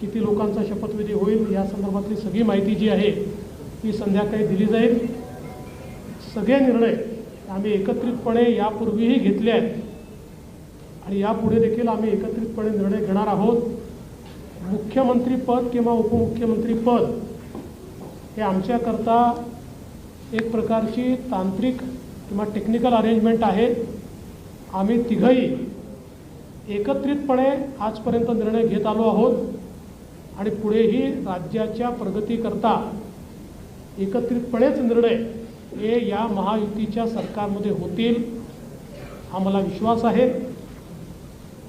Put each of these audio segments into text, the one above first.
किती लोकांचा शपथविधी होईल या संदर्भातली सगळी माहिती जी आहे ती संध्याकाळी दिली जाईल. सगळे निर्णय आम्ही एकत्रितपणे यापूर्वीही घेतले आहेत. आणि यापुढे देखील आम्ही एकत्रितपणे निर्णय घेणार आहोत. मुख्यमंत्रीपद किंवा उपमुख्यमंत्रीपद हे आमच्याकरता एक प्रकारची तांत्रिक किंवा टेक्निकल अरेंजमेंट आहे. आम्ही तिघही एकत्रितपणे आजपर्यंत निर्णय घेत आलो आहोत. आणि पुढेही राज्याच्या प्रगतीकरता एकत्रितपणेच निर्णय हे या महायुतीच्या सरकारमध्ये होतील हा मला विश्वास आहे.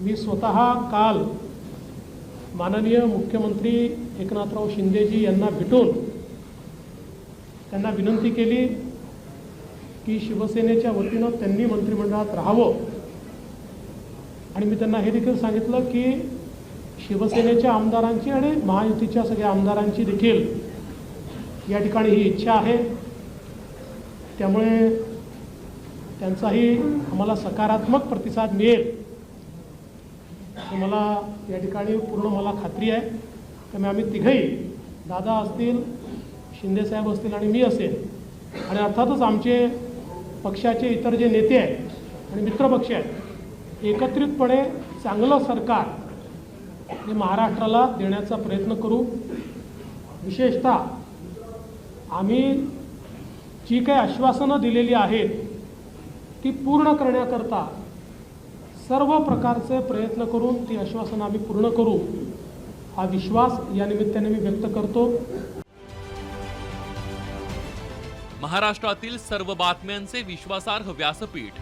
मी स्वतः काल माननीय मुख्यमंत्री एकनाथराव शिंदेजी यांना भेटून त्यांना विनंती केली की शिवसेनेच्या वतीनं त्यांनी मंत्रिमंडळात राहावं. आणि मी त्यांना हे देखील सांगितलं की शिवसेनेच्या आमदारांची आणि महायुतीच्या सगळ्या आमदारांची देखील या ठिकाणी ही इच्छा आहे. त्यामुळे त्यांचाही आम्हाला सकारात्मक प्रतिसाद मिळेल मला या ठिकाणी पूर्ण मला खात्री आहे. त्यामुळे आम्ही तिघंही दादा असतील शिंदेसाहेब असतील आणि मी असेल आणि अर्थातच आमचे पक्षाचे इतर जे नेते आहेत आणि मित्रपक्ष आहेत एकत्रितपणे चांगलं सरकार हे महाराष्ट्राला देण्याचा प्रयत्न करू. विशेषतः आम्ही जी काही आश्वासनं दिलेली आहेत ती पूर्ण करण्याकरता सर्व प्रकारचे प्रयत्न करून ती आश्वासनं आम्ही पूर्ण करू. हा विश्वास या निमित्ताने मी व्यक्त करतो. महाराष्ट्रातील सर्व बातम्यांचे विश्वासार्ह व्यासपीठ